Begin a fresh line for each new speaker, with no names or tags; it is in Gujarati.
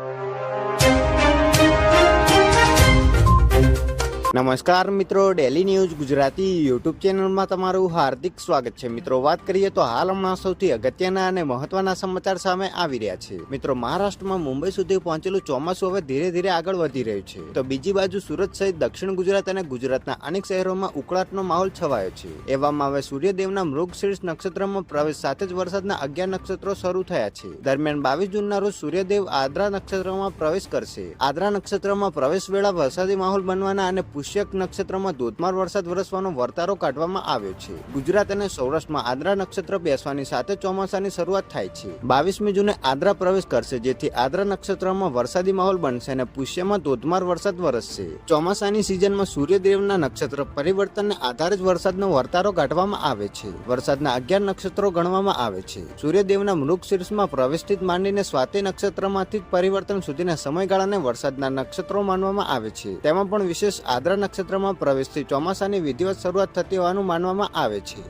you. નમસ્કાર મિત્રો ડેલી ન્યૂઝ ગુજરાતી યુટ્યુબ ચેનલમાં તમારું હાર્દિક સ્વાગત છે. મિત્રો, વાત કરીએ તો હાલ હમણાં સૌથી અગત્યના અને મહત્વના સમાચાર સામે આવી રહ્યા છે. મિત્રો, મહારાષ્ટ્રમાં મુંબઈ સુધી પહોંચેલું ચોમાસું હવે ધીરે ધીરે આગળ વધી રહ્યું છે. તો બીજી બાજુ સુરત સહિત દક્ષિણ ગુજરાત અને ગુજરાતના અનેક શહેરોમાં ઉકળાટનો માહોલ છવાયો છે. એવામાં હવે સૂર્યદેવના મૃગશીર્ષ નક્ષત્રમાં પ્રવેશ સાથે જ વરસાદના અગિયાર નક્ષત્રો શરૂ થયા છે. દરમિયાન બાવીસ જૂનના રોજ સૂર્યદેવ આદ્રા નક્ષત્રમાં પ્રવેશ કરશે. આદ્રા નક્ષત્રમાં પ્રવેશ વેળા વરસાદી માહોલ બનવાના અને પુષ્યક નક્ષત્રમાં ધોધમાર વરસાદ વરસવાનો વર્તારો કાઢવામાં આવ્યો છે. ગુજરાત અને સૌરાષ્ટ્રમાં આદ્રા નક્ષત્ર બેસવાની સાથે ચોમાસાની શરૂઆત થાય છે. બાવીસમી જૂને આદ્રા પ્રવેશ કરશે, જેથી આદ્રા નક્ષત્રમાં વરસાદી માહોલ બનશે અને પુષ્યમાં ધોધમાર વરસાદ વરસશે. ચોમાસાની સિઝનમાં સૂર્યદેવના નક્ષત્ર પરિવર્તનને આધારે જ વરસાદનો વર્તારો કાઢવામાં આવે છે. વરસાદના અગિયાર નક્ષત્રો ગણવામાં આવે છે. સૂર્યદેવના મૃગ શીર્ષમાં પ્રવેશથી માંડીને સ્વાતિ નક્ષત્રમાંથી પરિવર્તન સુધીના સમયગાળાને વરસાદના નક્ષત્રો માનવામાં આવે છે. તેમાં પણ વિશેષ આદ્રા નક્ષત્રમાં પ્રવેશથી ચોમાસાની વિધિવત શરૂઆત થતી હોવાનું માનવામાં આવે છે.